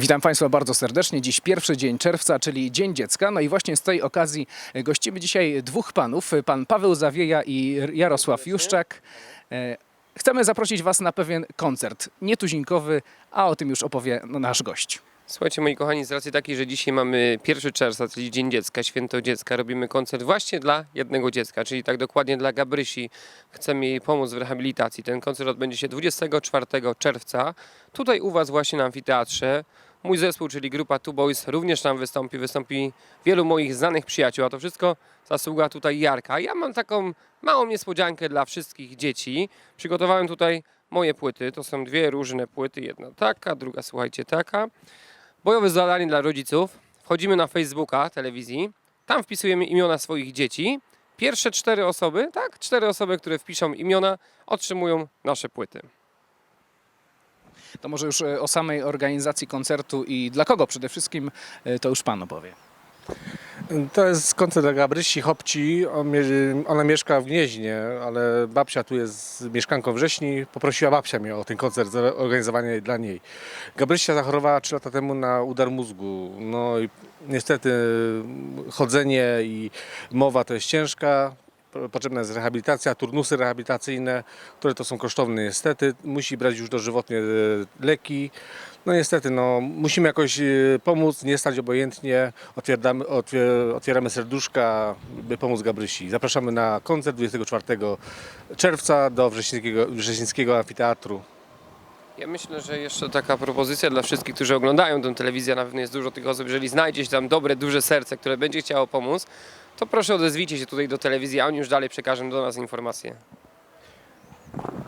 Witam Państwa bardzo serdecznie. Dziś pierwszy dzień czerwca, czyli Dzień Dziecka. No i właśnie z tej okazji gościmy dzisiaj dwóch panów, pan Paweł Zawieja i Jarosław Juszczak. E, Chcemy zaprosić Was na pewien koncert, nietuzinkowy, a o tym już opowie no, nasz gość. Słuchajcie, moi kochani, z racji takiej, że dzisiaj mamy 1 czerwca, czyli Dzień Dziecka, Święto Dziecka, robimy koncert właśnie dla jednego dziecka, czyli tak dokładnie dla Gabrysi. Chcemy jej pomóc w rehabilitacji. Ten koncert odbędzie się 24 czerwca, tutaj u Was właśnie na amfiteatrze. Mój zespół, czyli grupa Two Boys, również tam wystąpi. Wystąpi wielu moich znanych przyjaciół, a to wszystko zasługa tutaj Jarka. Ja mam taką małą niespodziankę dla wszystkich dzieci. Przygotowałem tutaj moje płyty. To są dwie różne płyty. Jedna taka, druga, słuchajcie, taka. Bojowe zadanie dla rodziców. Wchodzimy na Facebooka telewizji. Tam wpisujemy imiona swoich dzieci. Pierwsze cztery osoby, tak, cztery osoby, które wpiszą imiona, otrzymują nasze płyty. To może już e, o samej organizacji koncertu i dla kogo przede wszystkim, e, to już Pan opowie. To jest koncert dla Gabrysi Hopci. Ona mieszka w Gnieźnie, ale babcia tu jest mieszkanką wrześni. Poprosiła babcia mnie o ten koncert zorganizowany dla niej. Gabrysia zachorowała 3 lata temu na udar mózgu. No i niestety chodzenie i mowa to jest ciężka. Po- Potrzebna jest rehabilitacja, turnusy rehabilitacyjne, które to są kosztowne niestety. Musi brać już dożywotnie e, leki. No niestety, no, musimy jakoś e, pomóc, nie stać obojętnie. Otwieramy, otwier- otwieramy serduszka, by pomóc Gabrysi. Zapraszamy na koncert 24 czerwca do Wrześnińskiego, Wrześnińskiego Amfiteatru. Ja myślę, że jeszcze taka propozycja dla wszystkich, którzy oglądają tę telewizję, na pewno jest dużo tych osób, jeżeli znajdzie się tam dobre, duże serce, które będzie chciało pomóc, to proszę odezwijcie się tutaj do telewizji, a oni już dalej przekażą do nas informacje.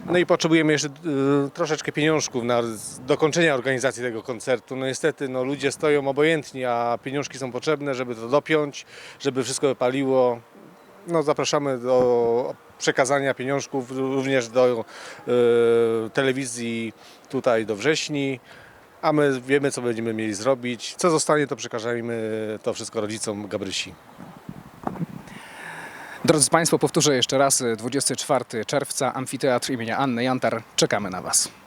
No i potrzebujemy jeszcze y, troszeczkę pieniążków na dokończenie organizacji tego koncertu. No niestety no, ludzie stoją obojętni, a pieniążki są potrzebne, żeby to dopiąć, żeby wszystko wypaliło. No, zapraszamy do przekazania pieniążków również do y, telewizji tutaj do wrześni, a my wiemy co będziemy mieli zrobić. Co zostanie to przekażemy to wszystko rodzicom Gabrysi. Drodzy Państwo, powtórzę jeszcze raz, e, 24 czerwca, Amfiteatr imienia Anny Jantar. Czekamy na Was.